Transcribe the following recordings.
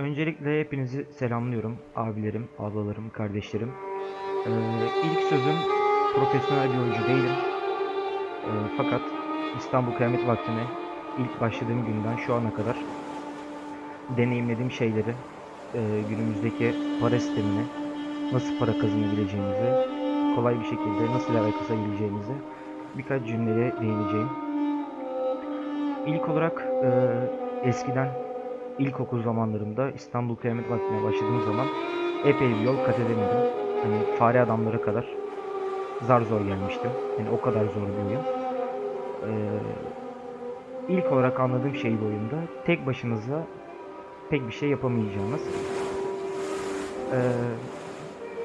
Öncelikle hepinizi selamlıyorum. Abilerim, ablalarım, kardeşlerim. Ee, ilk sözüm profesyonel bir oyuncu değilim. Ee, fakat İstanbul Kıyamet Vakti'ne ilk başladığım günden şu ana kadar deneyimlediğim şeyleri, e, günümüzdeki para sistemini, nasıl para kazanabileceğimizi, kolay bir şekilde nasıl level kasabileceğimizi birkaç cümleye değineceğim. İlk olarak e, eskiden ilkokul zamanlarımda İstanbul Kıyamet Vakti'ne başladığım zaman epey bir yol kat edemedim. Hani fare adamlara kadar zar zor gelmiştim. Yani o kadar zor bir oyun. Ee, ilk olarak anladığım şey bu oyunda tek başınıza pek bir şey yapamayacağınız. Ee,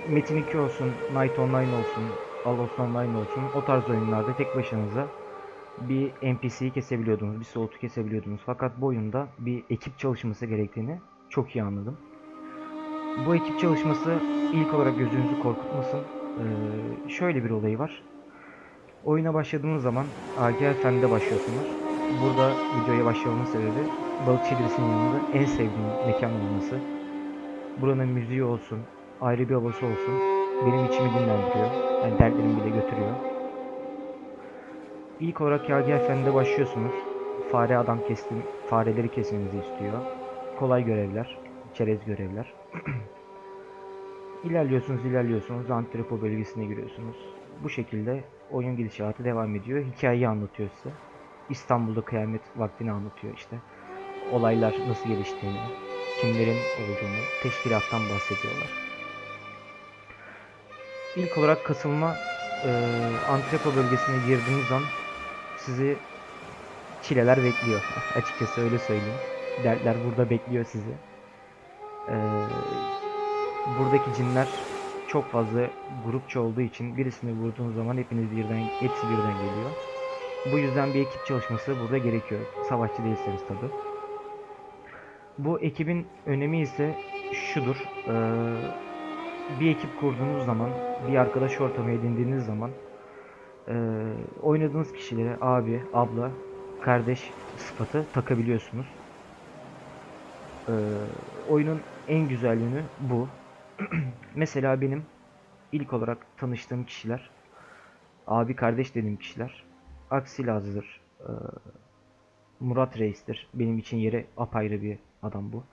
Metin 2 olsun, Night Online olsun, Allos Online olsun o tarz oyunlarda tek başınıza bir NPC'yi kesebiliyordunuz, bir slot'u kesebiliyordunuz. Fakat bu oyunda bir ekip çalışması gerektiğini çok iyi anladım. Bu ekip çalışması ilk olarak gözünüzü korkutmasın. Ee, şöyle bir olayı var. Oyuna başladığınız zaman AGL Fen'de başlıyorsunuz. Burada videoya başlamamın sebebi Balıkçı İdris'in yanında en sevdiğim mekan olması. Buranın müziği olsun, ayrı bir havası olsun. Benim içimi dinlendiriyor. Yani dertlerimi bile götürüyor. İlk olarak Yagi Fen'de başlıyorsunuz. Fare adam kestim, fareleri kesmenizi istiyor. Kolay görevler, çerez görevler. ilerliyorsunuz, ilerliyorsunuz. Antrepo bölgesine giriyorsunuz. Bu şekilde oyun gidişatı devam ediyor. Hikayeyi anlatıyor size. İstanbul'da kıyamet vaktini anlatıyor işte. Olaylar nasıl geliştiğini, kimlerin olduğunu, teşkilattan bahsediyorlar. İlk olarak kasılma e, Antrepo bölgesine girdiğiniz an sizi çileler bekliyor. Açıkçası öyle söyleyeyim. Dertler burada bekliyor sizi. Ee, buradaki cinler çok fazla grupça olduğu için birisini vurduğunuz zaman hepiniz birden, hepsi birden geliyor. Bu yüzden bir ekip çalışması burada gerekiyor. Savaşçı değilseniz tabi. Bu ekibin önemi ise şudur. Ee, bir ekip kurduğunuz zaman, bir arkadaş ortamı edindiğiniz zaman ee, oynadığınız kişilere abi, abla, kardeş sıfatı takabiliyorsunuz. Ee, oyunun en güzel yönü bu. Mesela benim ilk olarak tanıştığım kişiler, abi kardeş dediğim kişiler, Aksilaz'dır, ee, Murat Reis'tir. Benim için yeri apayrı bir adam bu.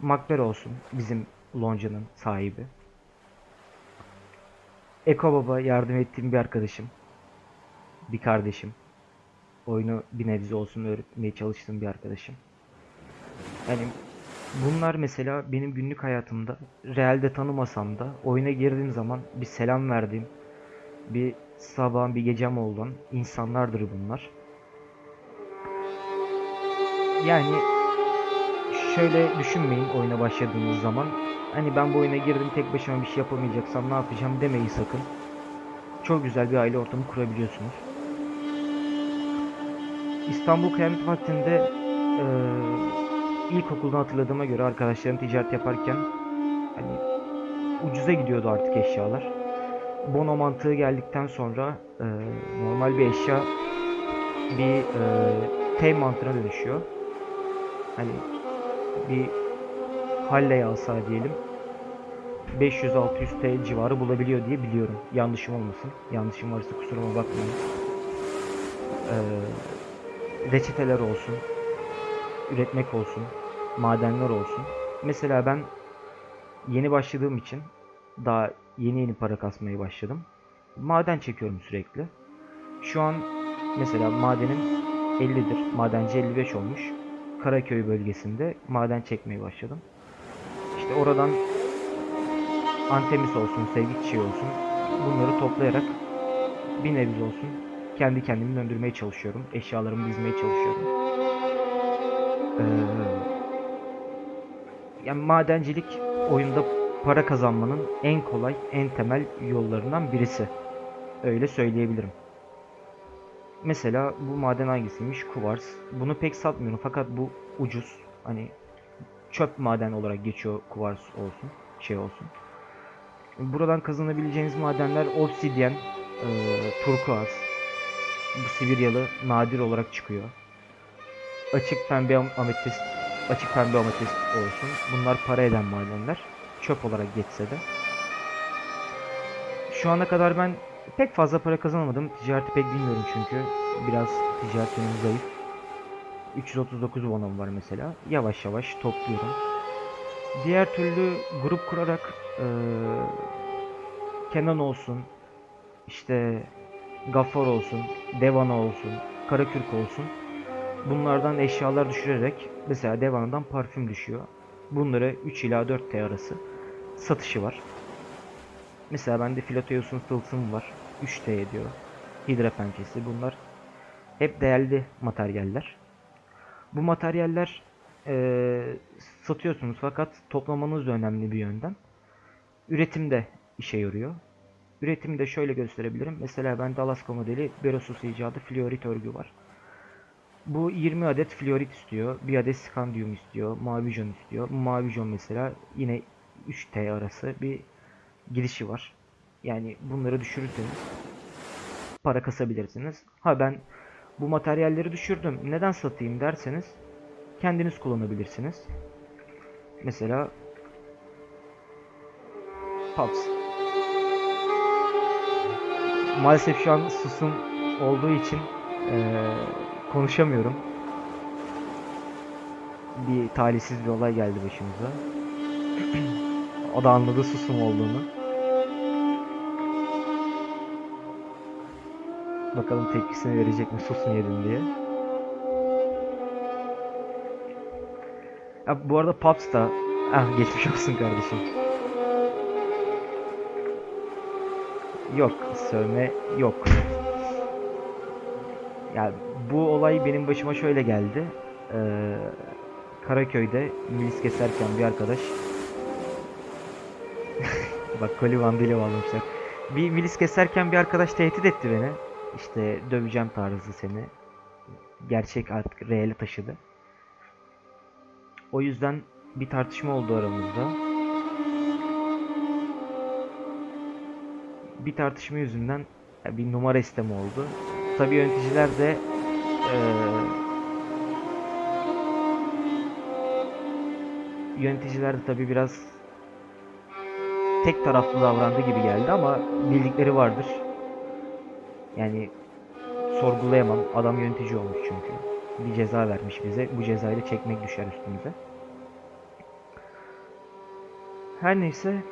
Makber olsun, bizim loncanın sahibi. Eko Baba yardım ettiğim bir arkadaşım. Bir kardeşim. Oyunu bir nebze olsun öğretmeye çalıştığım bir arkadaşım. Yani bunlar mesela benim günlük hayatımda realde tanımasam da oyuna girdiğim zaman bir selam verdiğim, bir sabahın bir gecem olan insanlardır bunlar. Yani şöyle düşünmeyin oyuna başladığınız zaman Hani ben bu oyuna girdim tek başıma bir şey yapamayacaksam ne yapacağım demeyi sakın. Çok güzel bir aile ortamı kurabiliyorsunuz. İstanbul Kıyamet Vakti'nde e, ilkokuldan hatırladığıma göre arkadaşlarım ticaret yaparken hani ucuza gidiyordu artık eşyalar. Bono mantığı geldikten sonra e, normal bir eşya bir e, T mantığına dönüşüyor. Hani bir Halley alsa diyelim 500-600 TL civarı bulabiliyor diye biliyorum. Yanlışım olmasın. Yanlışım varsa kusuruma bakmayın. Ee, reçeteler olsun. Üretmek olsun. Madenler olsun. Mesela ben yeni başladığım için daha yeni yeni para kasmaya başladım. Maden çekiyorum sürekli. Şu an mesela madenim 50'dir. Madenci 55 olmuş. Karaköy bölgesinde maden çekmeye başladım. İşte oradan Antemis olsun, sevgi çiçeği olsun bunları toplayarak bir nebze olsun kendi kendimi döndürmeye çalışıyorum. Eşyalarımı dizmeye çalışıyorum. Ee, yani madencilik oyunda para kazanmanın en kolay, en temel yollarından birisi. Öyle söyleyebilirim. Mesela bu maden hangisiymiş? Kuvars. Bunu pek satmıyorum fakat bu ucuz. Hani çöp maden olarak geçiyor kuvars olsun, şey olsun. Buradan kazanabileceğiniz madenler obsidyen, e, turkuaz, bu Sibiryalı nadir olarak çıkıyor. Açık pembe am- ametist açık pembe amatist olsun. Bunlar para eden madenler. Çöp olarak geçse de. Şu ana kadar ben pek fazla para kazanamadım. Ticareti pek bilmiyorum çünkü. Biraz ticaret yönüm zayıf. 339 wonum var mesela. Yavaş yavaş topluyorum. Diğer türlü grup kurarak eee Kenan olsun, işte Gaffar olsun, Devana olsun, Karakürk olsun. Bunlardan eşyalar düşürerek mesela Devana'dan parfüm düşüyor. Bunları 3 ila 4 T arası satışı var. Mesela bende Filateus'un tılsımı var. 3 T ediyor. Hidra pençesi bunlar hep değerli materyaller. Bu materyaller eee, satıyorsunuz fakat toplamanız da önemli bir yönden. Üretimde işe yarıyor. Üretimi de şöyle gösterebilirim. Mesela bende Alaska modeli Berosus icadı Fluorit örgü var. Bu 20 adet fluorit istiyor. Bir adet skandium istiyor. Mavi jon istiyor. Mavi jon mesela yine 3T arası bir gidişi var. Yani bunları düşürürseniz para kasabilirsiniz. Ha ben bu materyalleri düşürdüm. Neden satayım derseniz kendiniz kullanabilirsiniz. Mesela Pops. Maalesef şu an susum olduğu için eee, konuşamıyorum. Bir talihsiz bir olay geldi başımıza. o da anladı susum olduğunu. Bakalım tepkisini verecek mi sus mu yedin diye. Ha, bu arada Pops da ah, geçmiş olsun kardeşim. Yok, sövme yok. Ya bu olay benim başıma şöyle geldi. Ee, Karaköy'de milis keserken bir arkadaş Bak koli vandıyla bağlamışlar. Bir milis keserken bir arkadaş tehdit etti beni. İşte döveceğim tarzı seni. Gerçek artık reale taşıdı. O yüzden bir tartışma oldu aramızda. Bir tartışma yüzünden bir numara isteme oldu. Tabii yöneticiler de eee, yöneticiler de tabii biraz tek taraflı davrandı gibi geldi ama bildikleri vardır. Yani sorgulayamam. Adam yönetici olmuş çünkü. Bir ceza vermiş bize. Bu cezayı da çekmek düşer üstümüze. Her neyse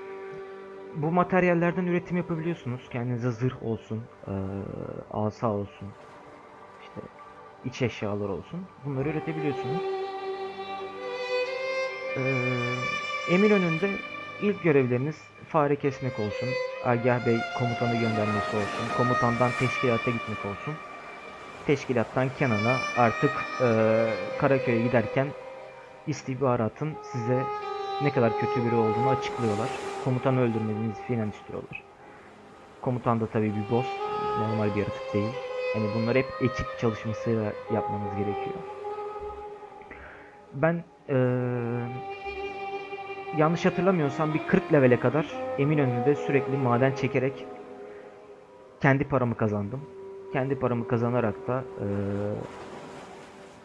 bu materyallerden üretim yapabiliyorsunuz. Kendinize zırh olsun, eee, asa olsun, işte iç eşyalar olsun. Bunları üretebiliyorsunuz. Eee Eminönü'nde ilk görevleriniz fare kesmek olsun. Agah Bey komutanı göndermesi olsun. Komutandan teşkilata gitmek olsun. Teşkilattan Kenan'a artık eee Karaköy'e giderken istihbaratın size ne kadar kötü biri olduğunu açıklıyorlar. Komutanı öldürmenizi filan istiyorlar. Komutan da tabii bir boss. Normal bir yaratık değil. Yani bunlar hep ekip çalışmasıyla yapmanız gerekiyor. Ben eee, yanlış hatırlamıyorsam bir 40 levele kadar Eminönü'nde sürekli maden çekerek kendi paramı kazandım. Kendi paramı kazanarak da eee,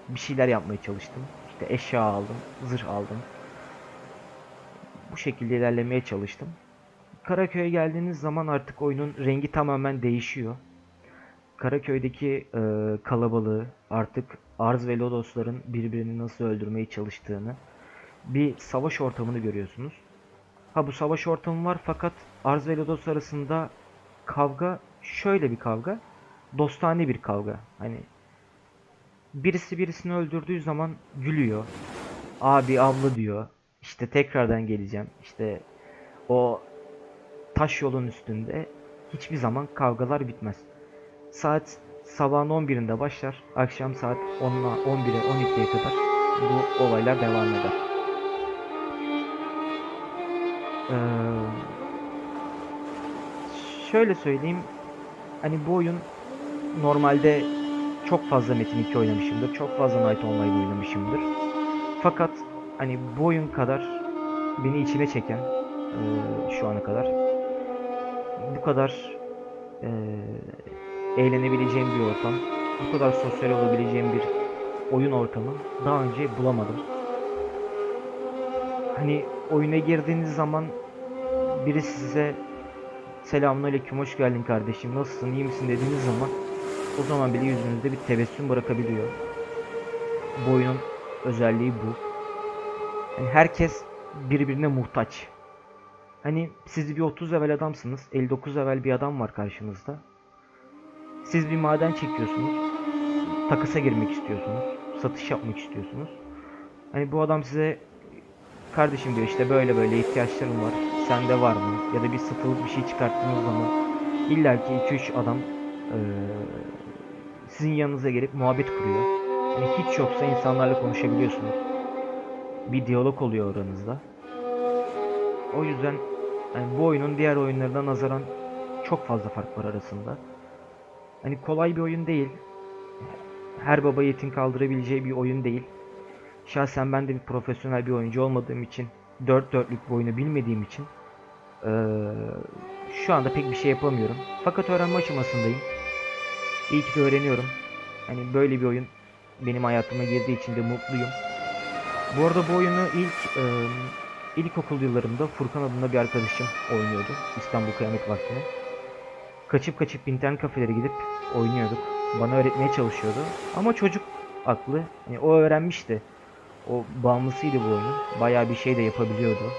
bir şeyler yapmaya çalıştım. İşte eşya aldım, zırh aldım. Bu şekilde ilerlemeye çalıştım. Karaköy'e geldiğiniz zaman artık oyunun rengi tamamen değişiyor. Karaköy'deki e, kalabalığı artık Arz ve Lodosların birbirini nasıl öldürmeye çalıştığını bir savaş ortamını görüyorsunuz. Ha bu savaş ortamı var fakat Arz ve Lodos arasında kavga şöyle bir kavga. Dostane bir kavga. Hani birisi birisini öldürdüğü zaman gülüyor. Abi abla diyor. İşte tekrardan geleceğim. İşte o taş yolun üstünde hiçbir zaman kavgalar bitmez. Saat sabahın 11'inde başlar. Akşam saat 10'a 11'e 12'ye kadar bu olaylar devam eder. Ee, şöyle söyleyeyim. Hani bu oyun normalde çok fazla Metin 2 oynamışımdır. Çok fazla Night Online oynamışımdır. Fakat hani bu oyun kadar beni içine çeken eee, şu ana kadar bu kadar eee, eğlenebileceğim bir ortam, bu kadar sosyal olabileceğim bir oyun ortamı daha önce bulamadım. Hani oyuna girdiğiniz zaman biri size selamünaleyküm hoş geldin kardeşim nasılsın iyi misin dediğiniz zaman o zaman bile yüzünüzde bir tebessüm bırakabiliyor. Bu oyunun özelliği bu. Yani herkes birbirine muhtaç. Hani siz bir 30 level adamsınız. 59 level bir adam var karşınızda. Siz bir maden çekiyorsunuz. Takısa girmek istiyorsunuz. Satış yapmak istiyorsunuz. Hani bu adam size kardeşim diyor işte böyle böyle ihtiyaçlarım var. Sende var mı? Ya da bir satılık bir şey çıkarttığınız zaman illaki 2-3 adam eee, sizin yanınıza gelip muhabbet kuruyor. Hani hiç yoksa insanlarla konuşabiliyorsunuz. Bir diyalog oluyor aranızda. O yüzden hani bu oyunun diğer oyunlarına nazaran çok fazla fark var arasında. Hani kolay bir oyun değil. Her baba yetim kaldırabileceği bir oyun değil. Şahsen ben de bir profesyonel bir oyuncu olmadığım için, dört dörtlük bir oyunu bilmediğim için eee, şu anda pek bir şey yapamıyorum. Fakat öğrenme aşamasındayım. İyi ki de öğreniyorum. Hani böyle bir oyun benim hayatıma girdiği için de mutluyum. Bu arada bu oyunu ilk eee ilkokul yıllarımda Furkan adında bir arkadaşım oynuyordu. İstanbul Kıyamet Vakti'ne. Kaçıp kaçıp internet kafelere gidip oynuyorduk. Bana öğretmeye çalışıyordu. Ama çocuk aklı. Yani o öğrenmişti. O bağımlısıydı bu oyunun. Bayağı bir şey de yapabiliyordu.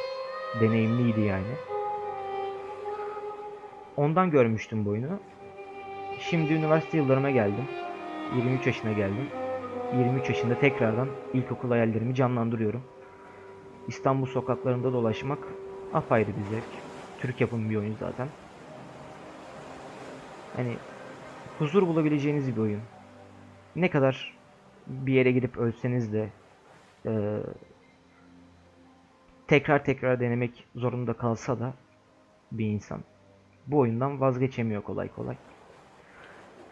Deneyimliydi yani. Ondan görmüştüm bu oyunu. Şimdi üniversite yıllarıma geldim. 23 yaşına geldim. 23 yaşında tekrardan ilkokul hayallerimi canlandırıyorum. İstanbul sokaklarında dolaşmak apayrı bir zevk. Türk yapımı bir oyun zaten. Hani huzur bulabileceğiniz bir oyun. Ne kadar bir yere gidip ölseniz de eee, tekrar tekrar denemek zorunda kalsa da bir insan bu oyundan vazgeçemiyor kolay kolay.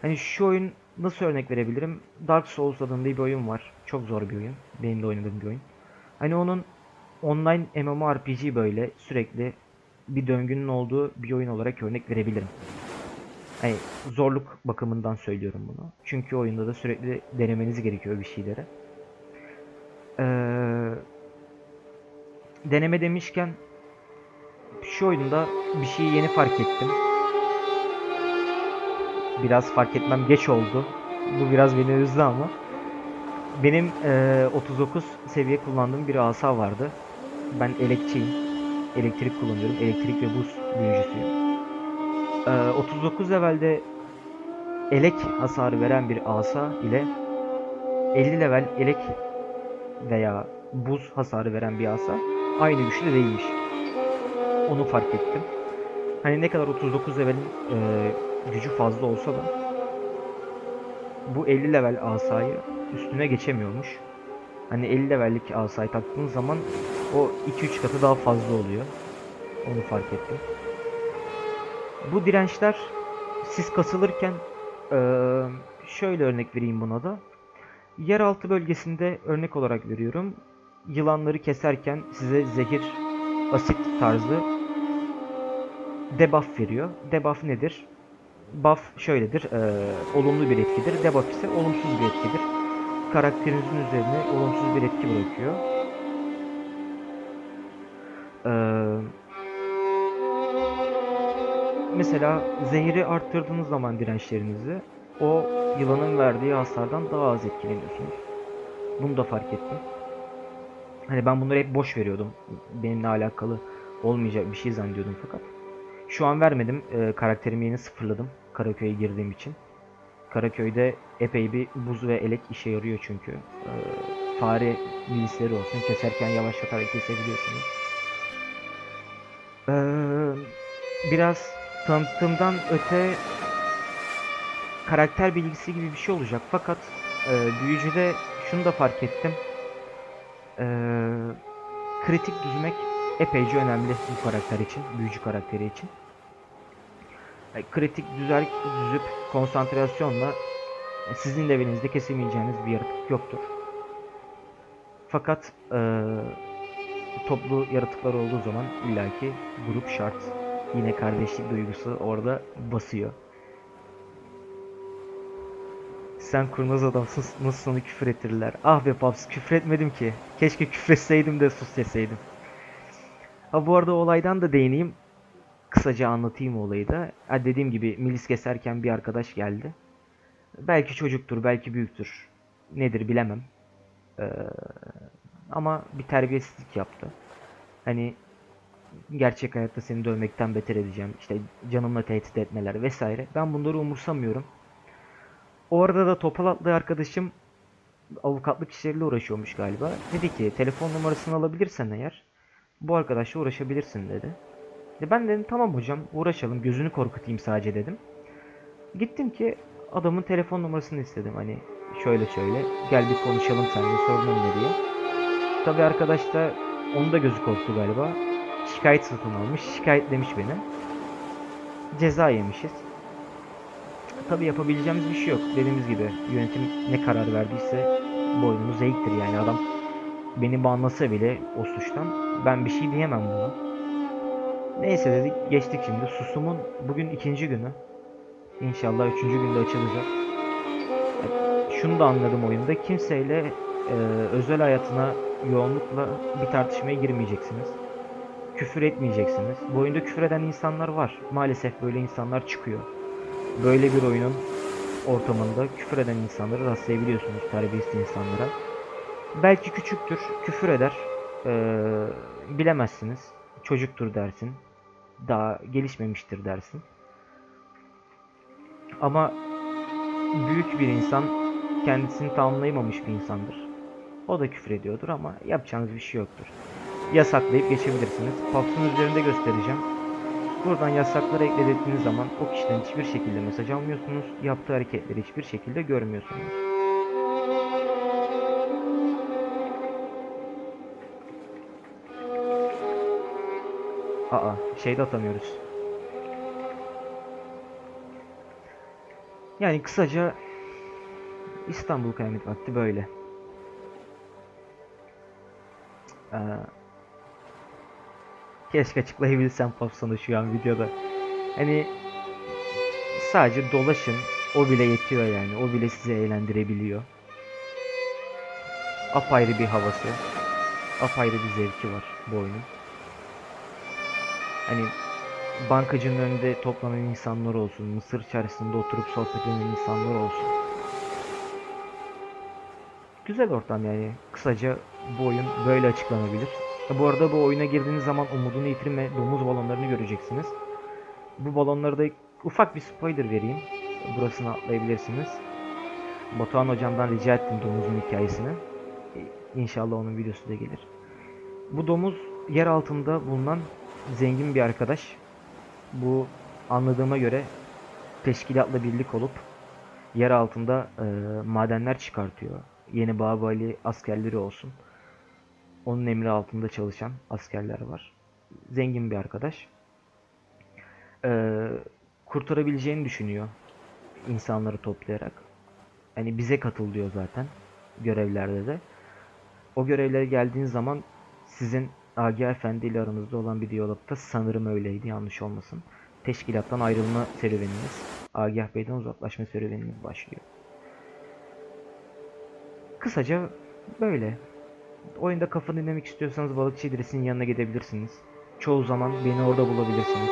Hani şu oyun nasıl örnek verebilirim? Dark Souls adında bir oyun var. Çok zor bir oyun. Benim de oynadığım bir oyun. Hani onun online MMORPG böyle sürekli bir döngünün olduğu bir oyun olarak örnek verebilirim. Hani zorluk bakımından söylüyorum bunu. Çünkü oyunda da sürekli denemeniz gerekiyor bir şeyleri. Ee, deneme demişken şu oyunda bir şeyi yeni fark ettim. Biraz fark etmem geç oldu. Bu biraz beni üzdü ama. Benim eee, 39 seviye kullandığım bir asa vardı. Ben elekçiyim. Elektrik kullanıyorum. Elektrik ve buz büyücüsüyüm. Eee, 39 levelde elek hasarı veren bir asa ile 50 level elek veya buz hasarı veren bir asa aynı güçte değilmiş. Onu fark ettim. Hani ne kadar 39 levelin eee, gücü fazla olsa da bu 50 level asayı üstüne geçemiyormuş. Hani 50 levellik asayı taktığın zaman o 2-3 katı daha fazla oluyor. Onu fark ettim. Bu dirençler siz kasılırken eee, şöyle örnek vereyim buna da. Yeraltı bölgesinde örnek olarak veriyorum. Yılanları keserken size zehir, asit tarzı debuff veriyor. Debuff nedir? Buff şöyledir. eee, olumlu bir etkidir. Debuff ise olumsuz bir etkidir. Karakterinizin üzerine olumsuz bir etki bırakıyor. Eee, mesela zehri arttırdığınız zaman dirençlerinizi o yılanın verdiği hasardan daha az etkileniyorsunuz. Bunu da fark ettim. Hani ben bunları hep boş veriyordum. Benimle alakalı olmayacak bir şey zannediyordum fakat. Şu an vermedim. Ee, karakterimi yeni sıfırladım. Karaköy'e girdiğim için. Karaköy'de epey bir buz ve elek işe yarıyor çünkü. Ee, fare milisleri olsun. Keserken yavaşlatarak kesebiliyorsunuz. Ee, biraz tanıttığımdan öte karakter bilgisi gibi bir şey olacak. Fakat e, büyücüde şunu da fark ettim. Ee, kritik düzmek epeyce önemli bu karakter için, büyücü karakteri için. E, kritik düzer, düzüp konsantrasyonla e, sizin levelinizde kesemeyeceğiniz bir yaratık yoktur. Fakat e, toplu yaratıklar olduğu zaman illaki grup şart. Yine kardeşlik duygusu orada basıyor. Sen kurnaz adamsın nasıl sana küfür ettirirler. Ah be paps küfür etmedim ki. Keşke küfür etseydim de sus deseydim. Ha bu arada olaydan da değineyim. Kısaca anlatayım olayı da. Ha dediğim gibi milis keserken bir arkadaş geldi. Belki çocuktur, belki büyüktür. Nedir bilemem. Ee, ama bir terbiyesizlik yaptı. Hani gerçek hayatta seni dövmekten beter edeceğim. İşte canımla tehdit etmeler vesaire. Ben bunları umursamıyorum. O arada da topal atlı arkadaşım avukatlık işleriyle uğraşıyormuş galiba. Dedi ki telefon numarasını alabilirsen eğer bu arkadaşla uğraşabilirsin dedi. E ben dedim tamam hocam uğraşalım gözünü korkutayım sadece dedim. Gittim ki adamın telefon numarasını istedim hani şöyle şöyle gel bir konuşalım seninle sorunun ne diye. Tabi arkadaş da onun da gözü korktu galiba. Şikayet satın almış şikayetlemiş beni. Ceza yemişiz. Tabi yapabileceğimiz bir şey yok. Dediğimiz gibi yönetim ne karar verdiyse boynumuz eğiktir yani adam beni banlasa bile o suçtan ben bir şey diyemem buna. Neyse dedik geçtik şimdi. Susumun bugün ikinci günü. İnşallah üçüncü günde açılacak. Şunu da anladım oyunda. Kimseyle e, özel hayatına yoğunlukla bir tartışmaya girmeyeceksiniz. Küfür etmeyeceksiniz. Bu oyunda küfür eden insanlar var. Maalesef böyle insanlar çıkıyor. Böyle bir oyunun ortamında küfür eden insanları rastlayabiliyorsunuz terbiyesiz insanlara. Belki küçüktür, küfür eder. Ee, bilemezsiniz. Çocuktur dersin. Daha gelişmemiştir dersin. Ama büyük bir insan kendisini tamamlayamamış bir insandır. O da küfür ediyordur ama yapacağınız bir şey yoktur. Yasaklayıp geçebilirsiniz. Pops'un üzerinde göstereceğim. Buradan yasakları eklediğiniz zaman o kişiden hiçbir şekilde mesaj almıyorsunuz. Yaptığı hareketleri hiçbir şekilde görmüyorsunuz. Aa, şeyde atamıyoruz. Yani kısaca İstanbul Kıyamet Vakti böyle. Ee, keşke açıklayabilsem Popson'u şu an videoda. Hani sadece dolaşın. O bile yetiyor yani. O bile sizi eğlendirebiliyor. Apayrı bir havası. Apayrı bir zevki var bu oyunun. Hani bankacının önünde toplanan insanlar olsun, Mısır çarşısında oturup sohbet eden insanlar olsun. Güzel ortam yani. Kısaca bu oyun böyle açıklanabilir. Ha, Bu arada bu oyuna girdiğiniz zaman umudunu yitirme domuz balonlarını göreceksiniz. Bu balonları da ufak bir spoiler vereyim. Burasını atlayabilirsiniz. Batuhan hocamdan rica ettim domuzun hikayesini. E, İnşallah onun videosu da gelir. Bu domuz yer altında bulunan zengin bir arkadaş. Bu anladığıma göre teşkilatla birlik olup yer altında e, madenler çıkartıyor. Yeni Babali askerleri olsun. Onun emri altında çalışan askerler var. Zengin bir arkadaş. E, kurtarabileceğini düşünüyor insanları toplayarak. Hani bize katıl diyor zaten görevlerde de. O görevlere geldiğiniz zaman sizin Agi Efendi ile aranızda olan bir diyalogta sanırım öyleydi yanlış olmasın. Teşkilattan ayrılma serüveniniz, Agah Bey'den uzaklaşma serüveniniz başlıyor. Kısaca böyle. Oyunda kafa dinlemek istiyorsanız Balıkçı İdris'in yanına gidebilirsiniz. Çoğu zaman beni orada bulabilirsiniz.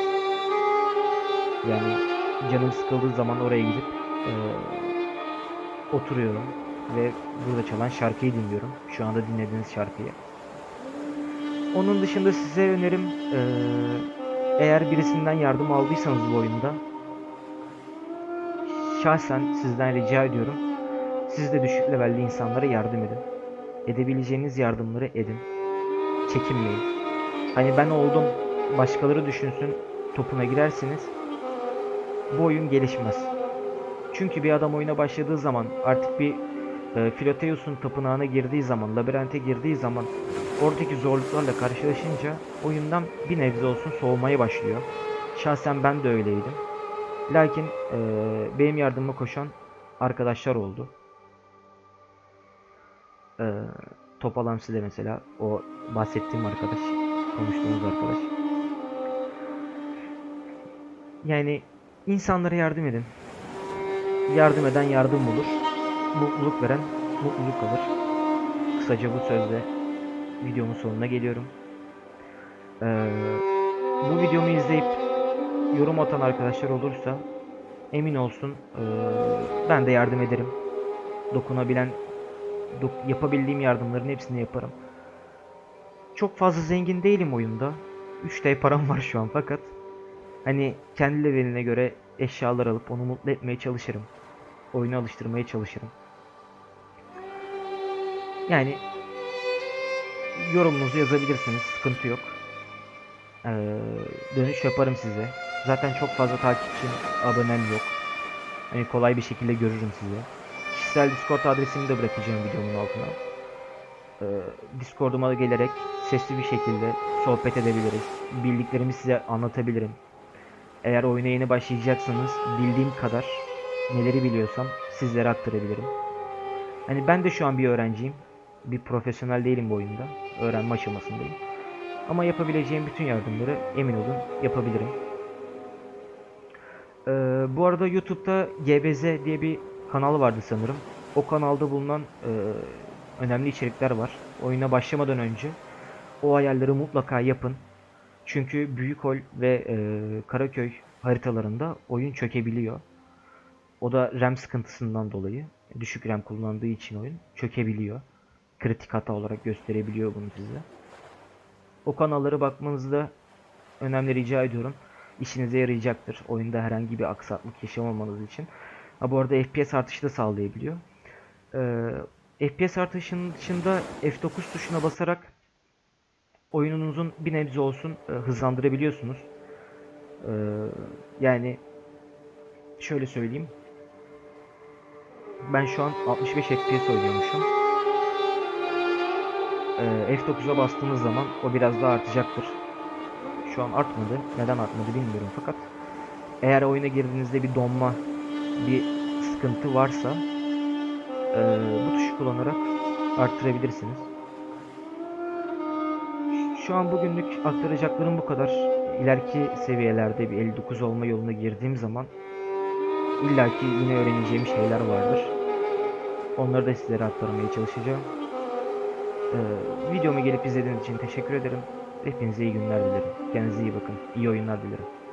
Yani canım sıkıldığı zaman oraya gidip eee, oturuyorum ve burada çalan şarkıyı dinliyorum. Şu anda dinlediğiniz şarkıyı. Onun dışında size önerim eee, eğer birisinden yardım aldıysanız bu oyunda şahsen sizden rica ediyorum. Siz de düşük levelli insanlara yardım edin. Edebileceğiniz yardımları edin. Çekinmeyin. Hani ben oldum başkaları düşünsün topuna girersiniz. Bu oyun gelişmez. Çünkü bir adam oyuna başladığı zaman artık bir e, Philotheus'un tapınağına girdiği zaman, labirente girdiği zaman oradaki zorluklarla karşılaşınca oyundan bir nebze olsun soğumaya başlıyor. Şahsen ben de öyleydim. Lakin e, benim yardıma koşan arkadaşlar oldu. E, Topal Hamsi de mesela o bahsettiğim arkadaş, konuştuğumuz arkadaş. Yani insanlara yardım edin. Yardım eden yardım bulur. Mutluluk veren mutluluk alır. Kısaca bu sözle videomun sonuna geliyorum. Ee, bu videomu izleyip yorum atan arkadaşlar olursa emin olsun ee, ben de yardım ederim. Dokunabilen, dok- yapabildiğim yardımların hepsini yaparım. Çok fazla zengin değilim oyunda. 3D param var şu an fakat hani kendi leveline göre eşyalar alıp onu mutlu etmeye çalışırım. Oyunu alıştırmaya çalışırım. Yani yorumunuzu yazabilirsiniz. Sıkıntı yok. Ee, dönüş yaparım size. Zaten çok fazla takipçim, abonem yok. Hani kolay bir şekilde görürüm sizi. Kişisel Discord adresimi de bırakacağım videomun altına. Ee, Discord'uma da gelerek sesli bir şekilde sohbet edebiliriz. Bildiklerimi size anlatabilirim. Eğer oyuna yeni başlayacaksanız bildiğim kadar neleri biliyorsam sizlere aktarabilirim. Hani ben de şu an bir öğrenciyim. Bir profesyonel değilim bu oyunda. Öğrenme aşamasındayım. Ama yapabileceğim bütün yardımları emin olun yapabilirim. Ee, bu arada YouTube'da GBZ diye bir kanal vardı sanırım. O kanalda bulunan e, önemli içerikler var. Oyuna başlamadan önce o ayarları mutlaka yapın. Çünkü Büyükol ve e, Karaköy haritalarında oyun çökebiliyor. O da RAM sıkıntısından dolayı. Düşük RAM kullandığı için oyun çökebiliyor. Kritik hata olarak gösterebiliyor bunu size. O kanallara bakmanızı da önemli rica ediyorum. İşinize yarayacaktır. Oyunda herhangi bir aksaklık yaşamamanız için. Ha, bu arada FPS artışı da sağlayabiliyor. Ee, FPS artışının dışında F9 tuşuna basarak oyununuzun bir nebze olsun e, hızlandırabiliyorsunuz. Ee, yani şöyle söyleyeyim. Ben şu an 65 FPS oynuyormuşum. Ee, F9'a bastığınız zaman o biraz daha artacaktır. Şu an artmadı. Neden artmadı bilmiyorum fakat eğer oyuna girdiğinizde bir donma, bir sıkıntı varsa e, bu tuşu kullanarak arttırabilirsiniz. Şu an bugünlük aktaracaklarım bu kadar. İleriki seviyelerde bir 59 olma yoluna girdiğim zaman illaki yine öğreneceğim şeyler vardır. Onları da sizlere aktarmaya çalışacağım. Ee, videomu gelip izlediğiniz için teşekkür ederim. Hepinize iyi günler dilerim. Kendinize iyi bakın. İyi oyunlar dilerim.